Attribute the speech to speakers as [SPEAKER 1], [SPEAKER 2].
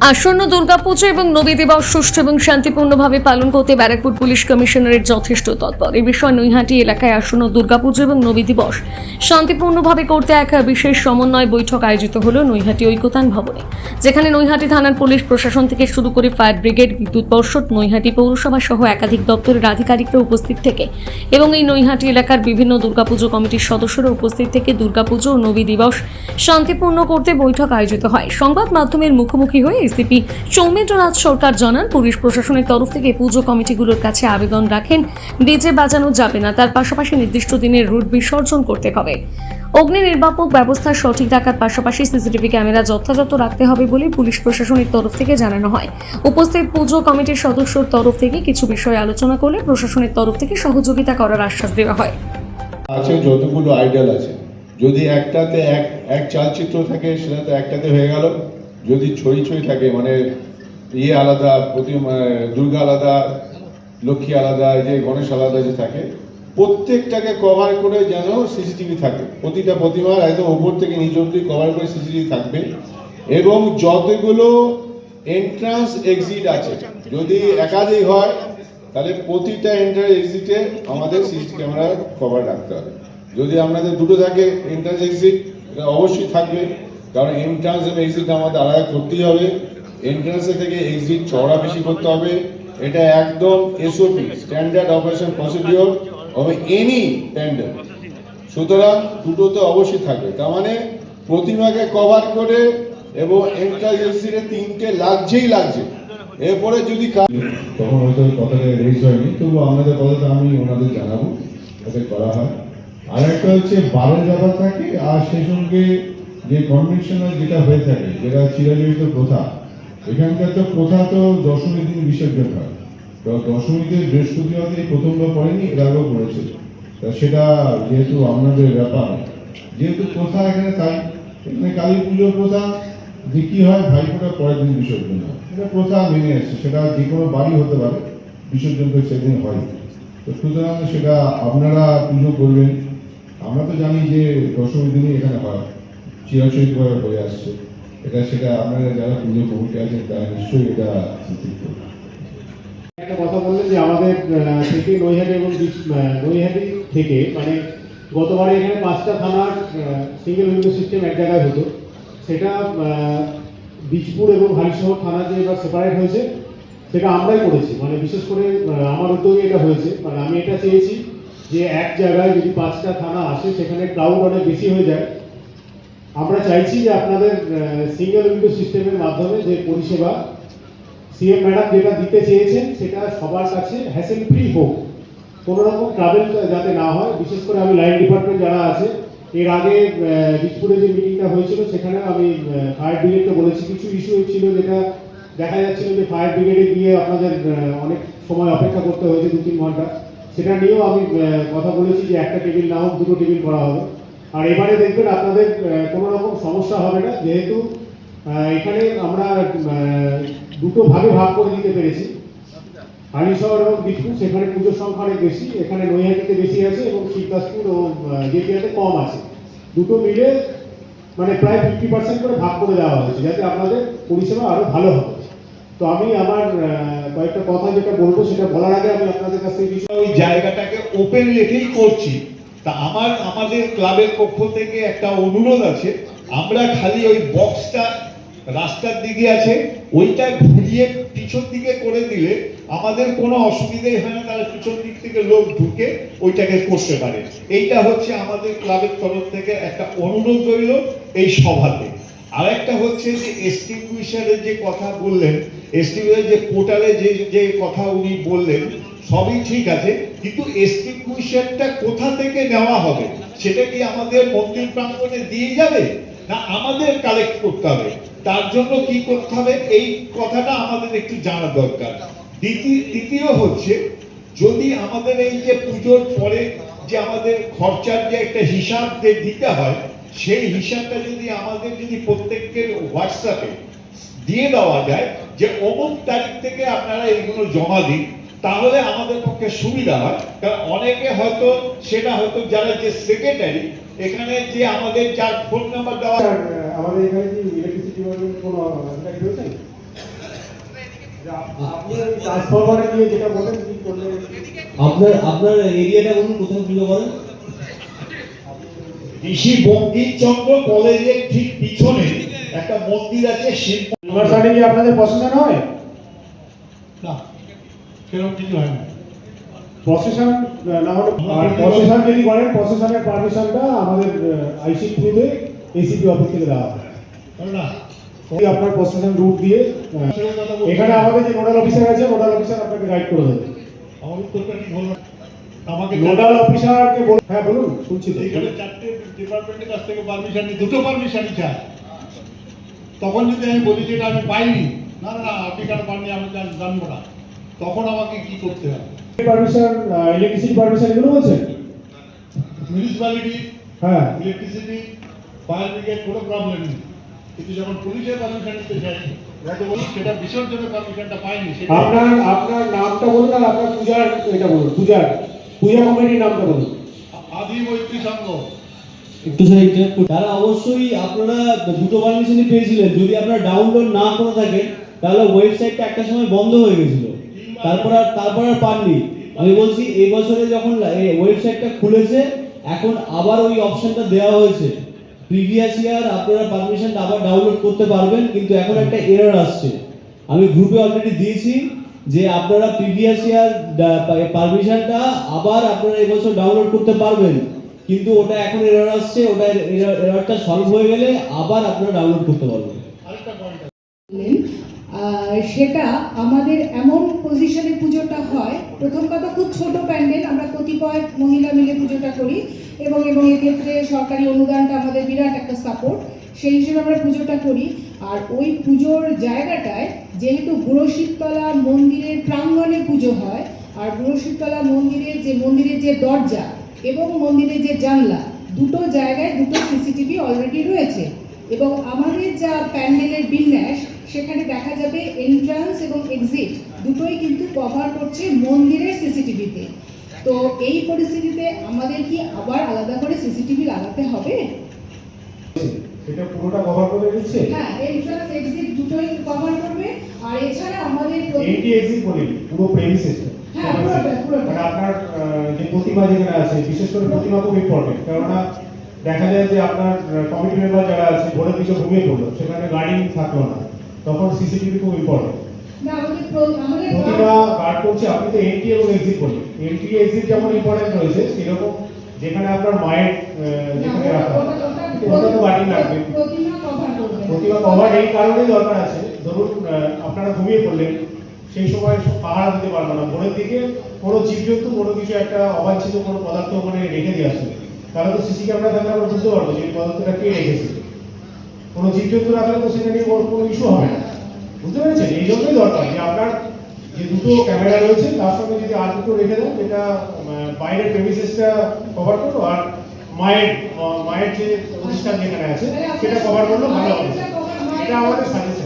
[SPEAKER 1] আসন্ন দুর্গাপুজো এবং নবী দিবস সুষ্ঠু এবং শান্তিপূর্ণভাবে পালন করতে ব্যারাকপুর পুলিশ কমিশনারের যথেষ্ট তৎপর। এ বিষয়ে নৈহাটি এলাকায় আসন্ন দুর্গাপুজো এবং নবী দিবস শান্তিপূর্ণভাবে করতে এক বিশেষ সমন্বয় বৈঠক আয়োজিত হলো নৈহাটি ঐক্যতান ভবনে, যেখানে নৈহাটি থানার পুলিশ প্রশাসন থেকে শুরু করে ফায়ার ব্রিগেড, বিদ্যুৎ পর্ষদ, নৈহাটি পৌরসভা সহ একাধিক দপ্তরের আধিকারিকরা উপস্থিত থেকে এবং এই নৈহাটি এলাকার বিভিন্ন দুর্গাপুজো কমিটির সদস্যরা উপস্থিত থেকে দুর্গাপুজো ও নবী দিবস শান্তিপূর্ণ করতে বৈঠক আয়োজিত হয়। সংবাদ মাধ্যমের মুখোমুখি হয়ে এসিপি সৌমেন্দ্রনাথ সরকার জানান, পুলিশ প্রশাসনের তরফ থেকে পুজো কমিটিগুলোর কাছে আবেদন রাখেন। ডিজে বাজানো যাবে না, তার পাশাপাশি নির্দিষ্ট দিনের রুট বিসর্জন করতে হবে। অগ্নি নির্বাপক ব্যবস্থা সঠিক রাখার পাশাপাশি সিসিটিভি ক্যামেরা যথাযথ রাখতে হবে বলে পুলিশ প্রশাসনের তরফ থেকে জানানো হয়। উপস্থিত পুজো কমিটির সদস্যর তরফ থেকে কিছু বিষয়ে আলোচনা করলে প্রশাসনের তরফ থেকে সহযোগিতা করার আশ্বাস দেওয়া হয়।
[SPEAKER 2] আছে, যতগুলো আইডল আছে। যদি একটাতে এক এক চালচিত্র থাকে, সেটা তো একটাতে হয়ে গেল। যদি ছড়ি ছড়ি থাকে মানে ইয়ে আলাদা, প্রতি দুর্গা আলাদা, লক্ষ্মী আলাদা, এই যে গণেশ আলাদা যে থাকে, প্রত্যেকটাকে কভার করে যেন সিসিটিভি থাকে। প্রতিটা প্রতিমার একদম ওপর থেকে নিচ অব্দি কভার করে সিসিটিভি থাকবে। এবং যতগুলো এন্ট্রান্স এক্সিট আছে, যদি একাধিক হয়, তাহলে প্রতিটা এন্ট্রান্স এক্সিটে আমাদের সিসি ক্যামেরা কভার রাখতে হবে। যদি আপনাদের দুটো থাকে এন্ট্রান্স এক্সিট অবশ্যই থাকবে। কারণ এন্ট্রান্স এবং এক্সিট আমাদের আলাদা করতেই হবে। এন্ট্রান্সে থেকে এক্সিট চওড়া বেশি করতে হবে। এটা একদম এসওপি স্ট্যান্ডার্ড অপারেশন প্রসিডিওর হবে এনি টেন্ডার সুতরাং দুটো তো অবশ্যই থাকবে। তার মানে প্রতিমাকে কভার করে এবং এন্ট্রান্স এক্সিটে তিনটে লাগছেই লাগছে। এরপরে যদি তখন হয়তো কথাটা রেজ হয়নি তবু আপনাদের কথাটা আমি ওনাদের জানাব। যাতে করা হয়। আর একটা হচ্ছে বারো ব্যাপার থাকে, আর সেই সঙ্গে যে কনভেনশনাল যেটা হয়ে থাকে, যেটা চিরাচরিত প্রথা, এখানকার তো প্রথা তো দশমীর দিন বিসর্জন হয়। তো দশমীতে বৃহস্পতিবারে প্রথমবার পড়েনি এর আগেও পড়েছে। তা সেটা যেহেতু আপনাদের ব্যাপার, যেহেতু প্রথা এখানে তাই, এখানে কালী পুজোর প্রথা, যে কি হয়, ভাইফোঁটা পরের দিন বিসর্জন হয়। এটা প্রথা মেনে আসছে, সেটা যে কোনো বাড়ি হতে পারে, বিসর্জন তো সেদিন হয়। তো সুতরাং সেটা আপনারা পুজো করবেন। আমরা তো জানি যে দশমীর দিনই এখানে হয়। চিরাচরিতভাবে হয়ে আসছে। এটা সেটা আপনারা যারা পুজো কমিটি আছেন তারা নিশ্চয়ই এটা
[SPEAKER 3] একটা কথা বললেন যে আমাদের থেকে নৈহাটি এবং নৈহাটি থেকে মানে গতবারে এখানে পাঁচটা থানার সিঙ্গেল উইন্ডো সিস্টেম এক জায়গায় হতো। সেটা বীজপুর এবং হালিশহর থানা যে এবার সেপারেট হয়েছে। সেটা আমরাই করেছি। মানে বিশেষ করে আমার উদ্যোগে এটা হয়েছে। মানে আমি এটা চেয়েছি যে এক জায়গায় যদি পাঁচটা থানা আসে, সেখানে ক্রাউড অনেক বেশি হয়ে যায়। আমরা চাইছি যে আপনাদের সিঙ্গেল উইন্ডো সিস্টেমের মাধ্যমে যে পরিষেবা সিএম ম্যাডাম যেটা দিতে চেয়েছেন, সেটা সবার কাছে হ্যাসেল ফ্রি হোক কোনো রকম ট্রাভেল যাতে না হয়, বিশেষ করে আমি লাইন ডিপার্টমেন্ট যারা আছে, এর আগে দিকপুরে যে মিটিংটা হয়েছিল সেখানে আমি ফায়ার ব্রিগেডকে বলেছি। কিছু ইস্যু ছিল যেটা দেখা যাচ্ছিল যে ফায়ার ব্রিগেডে গিয়ে আপনাদের অনেক সময় অপেক্ষা করতে হয়েছে দু তিন ঘণ্টা। সেটা নিয়েও আমি কথা বলেছি যে একটা টেবিল না হোক, দুটো টেবিল করা হবে। আর এবারে দেখবেন আপনাদের কোনো রকম সমস্যা হবে না, যেহেতু এখানে আমরা দুটো ভাগে ভাগ করে দিতে পেরেছি। হালিশহর এবং বিষ্ণু, সেখানে পুজোর সংখ্যা অনেক বেশি, এখানে নৈহাটিতে বেশি আছে এবং শিবদাসপুর ও জেপিয়াতে কম আছে। দুটো মিলে মানে প্রায় ফিফটি পার্সেন্ট করে ভাগ করে দেওয়া হয়েছে, যাতে আপনাদের পরিষেবা আরও ভালো হবে। তো আমি আমার কয়েকটা কথা যেটা বলব, সেটা বলার আগে আমি আপনাদের কাছ থেকে
[SPEAKER 4] ওই জায়গাটাকে ওপেন রেখেই করছি। তা আমার, আমাদের ক্লাবের পক্ষ থেকে একটা অনুরোধ আছে। আমরা খালি ওই বক্সটা রাস্তার দিকে আছে, ওইটা ঘুরিয়ে পিছন দিকে করে দিলে আমাদের কোনো অসুবিধাই হয় না তারা পিছন দিক থেকে লোক ঢুকে ওইটাকে করতে পারে। এইটা হচ্ছে আমাদের ক্লাবের তরফ থেকে একটা অনুরোধ রইল এই সভাতে। আরেকটা হচ্ছে যে এক্সটিংগুইশারের যে কথা বললেন এক্সটিংগুইশার যে পোর্টালে যে যে কথা উনি বললেন, সবই ঠিক আছে। কিন্তু এক্সটিংগুইশারটা কোথা থেকে নেওয়া হবে? সেটা কি আমাদের মন্দির প্রাঙ্গণে দিয়ে যাবে? না আমাদের কালেক্ট করতে হবে? তার জন্য কি করতে হবে? এই কথাটা আমাদের একটু জানা দরকার। দ্বিতীয় তৃতীয় হচ্ছে, যদি আমাদের এই যে পুজোর পরে যে আমাদের খরচার যে একটা হিসাব যে দিতে হয়, সেই হিসাবটা যদি আমাদের যদি প্রত্যেকের হোয়াটসঅ্যাপে দিয়ে দেওয়া যায় যে অমুক তারিখ থেকে আপনারা এইগুলো জমা দিন তাহলে আমাদের পক্ষে সুবিধা হয়। কারণ অনেকে হয়তো সেটা হয়তো যারা যে সেক্রেটারি এখানে যে আমাদের যার ফোন নাম্বার দেওয়া
[SPEAKER 3] আমাদের এখানে কি ইলেকট্রিসিটি কোনো আপনার
[SPEAKER 5] আপনার আপনার এরিয়াটা বলুন কোথায় পুজো করেন
[SPEAKER 4] ঋষি বঙ্কিমচন্দ্র কলেজের ঠিক পিছনে একটা মন্দির আছে
[SPEAKER 3] আপনাদের প্রসেশন হয়
[SPEAKER 4] না সেরকম কিছু হয় না।
[SPEAKER 3] প্রসেশন না হলে আর প্রসেশন যদি করেন প্রসেশনের পারমিশনটা আমাদের আইসি থ্রুতে এসিপি অফিস থেকে দেওয়া হয় আপনার প্রসেশন রুট দিয়ে এখানে আমাদের যে নোডাল অফিসার আছে নোডাল অফিসার আপনাকে গাইড করে দেবে।
[SPEAKER 4] আমাকে
[SPEAKER 3] নোডাল অফিসারকে বল হ্যাঁ বলুন শুনছি তো।
[SPEAKER 4] এইখানে চারটে ডিপার্টমেন্টের কাছ থেকে পারমিশন দুটো পারমিশনই চাই। তখন যদি আমি বলি যে এটা আমি পাইনি না না না আপনি কেন পাননি আমি জানব না। তখন আমাকে কি করতে হবে?
[SPEAKER 3] পারমিশন ইলেকট্রিসিটি পারমিশন এগুলো বলছেন
[SPEAKER 4] মিউনিসিপ্যালিটি
[SPEAKER 3] হ্যাঁ।
[SPEAKER 4] ইলেকট্রিসিটি ফায়ার ব্রিগেড কোনো প্রবলেম নেই। কিন্তু যখন পুলিশের পারমিশন নিতে চাই সেটা বিসর্জনের পারমিশনটা পাইনি
[SPEAKER 3] আপনার আপনার নামটা বলুন আর আপনার পূজার এটা বলুন পূজার পূজা কমিটির নামটা বলুন।
[SPEAKER 4] আদি মৈত্রী সংঘ।
[SPEAKER 5] একটু তারা অবশ্যই আপনারা দুটো পারমিশনই পেয়েছিলেন। যদি আপনারা ডাউনলোড না করে থাকেন তাহলে ওয়েবসাইটটা একটা সময় বন্ধ হয়ে গেছিল। তারপর আর তারপর আর পাননি। আমি বলছি, এই বছরে যখন ওয়েবসাইটটা খুলেছে, এখন আবার ওই অপশনটা দেওয়া হয়েছে। প্রিভিয়াস ইয়ার আপনারা পারমিশনটা আবার ডাউনলোড করতে পারবেন, কিন্তু এখন একটা এরর আসছে। আমি গ্রুপে অলরেডি দিয়েছি যে আপনারা প্রিভিয়াস ইয়ার পারমিশনটা আবার আপনারা এবছর ডাউনলোড করতে পারবেন। কিন্তু ওটা এখন এরর আসছে, ওটা এররটা সলভ হয়ে গেলে আবার আপনারা ডাউনলোড করতে পারবেন।
[SPEAKER 6] সেটা আমাদের এমন পজিশনে পুজোটা হয়, প্রথম কথা খুব ছোট প্যান্ডেল, আমরা কতিপয় মহিলা মিলে পুজোটা করি এবং এবং এক্ষেত্রে সরকারি অনুদানটা আমাদের বিরাট একটা সাপোর্ট সেই হিসেবে আমরা পুজোটা করি। আর ওই পুজোর জায়গাটায় যেহেতু বুড়শিবতলা মন্দিরের প্রাঙ্গণে পুজো হয়, আর বুড়শিবতলা মন্দিরের যে মন্দিরের যে দরজা এবং মন্দিরের যে জানলা, দুটো জায়গায় দুটো সিসিটিভি অলরেডি রয়েছে। এবং আমাদের যা প্যান্ডেলের বিন্যাস সেখানে দেখা যাবে এন্ট্রান্স এবং এক্সিট দুটোই কিন্তু কভার করছে মন্দিরের সিসিটিভিতে তো এই পরিস্থিতিতে আমাদের কি আবার আলাদা করে সিসিটিভি লাগাতে হবে?
[SPEAKER 3] সেটা পুরোটা কভার করে দিচ্ছে?
[SPEAKER 6] হ্যাঁ এন্ট্রান্স এক্সিট দুটোই কভার করবে। আর এছাড়া আমাদের
[SPEAKER 3] এইটি এক্সিট বলি পুরো
[SPEAKER 6] হ্যাঁ, পুরোটা, পুরোটা।
[SPEAKER 3] মানে আপনার যে প্রতিমা যেখানে আছে বিশেষ করে প্রতিমা খুব ইম্পর্টেন্ট কেননা দেখা যায় যে আপনার কমিটি মেম্বার যারা আছে ভোরের দিকে ঘুমিয়ে পড়ল সেখানে গার্ডিং থাকল না। তখন সিসিটিভি খুব ইম্পর্টেন্ট প্রতিমা গার্ড করছে আপনি তো এন্ট্রি এবং এক্সিট করলেন। এন্ট্রি এক্সিট যেমন ইম্পর্টেন্ট রয়েছে সেরকম যেখানে আপনার মায়ের যেখানে রাখা।
[SPEAKER 6] ওটা-
[SPEAKER 3] তো গার্ডিং লাগবে
[SPEAKER 6] প্রতিমা কভার
[SPEAKER 3] এই কারণেই দরকার আছে। ধরুন আপনারা ঘুমিয়ে পড়লেন সেই সময় পাহারা দিতে পারবে না। ভোরের দিকে কোনো জীবজন্তু কোনো কিছু একটা অবাঞ্ছিত কোনো পদার্থ ওখানে রেখে দিয়ে আসবে তাহলে তো সিসি ক্যামেরা থাকলে আমরা বুঝতে পারব যে পদার্থটা কে রেখেছে? কোনো জীবজন্তু রাখলে তো সেটা নিয়ে কোনো ইস্যু হবে না। বুঝতে পেরেছেন? এই জন্যই দরকার যে আপনার যে দুটো ক্যামেরা রয়েছে, তার সঙ্গে যদি আর দুটো রেখে দেন যেটা বাইরের প্রেমিসেসটা কভার করল, আর মায়ের মায়ের যে প্রতিষ্ঠান যেখানে আছে, সেটা কভার করলে, ভালো হবে। এটা আমাদের সাজেশন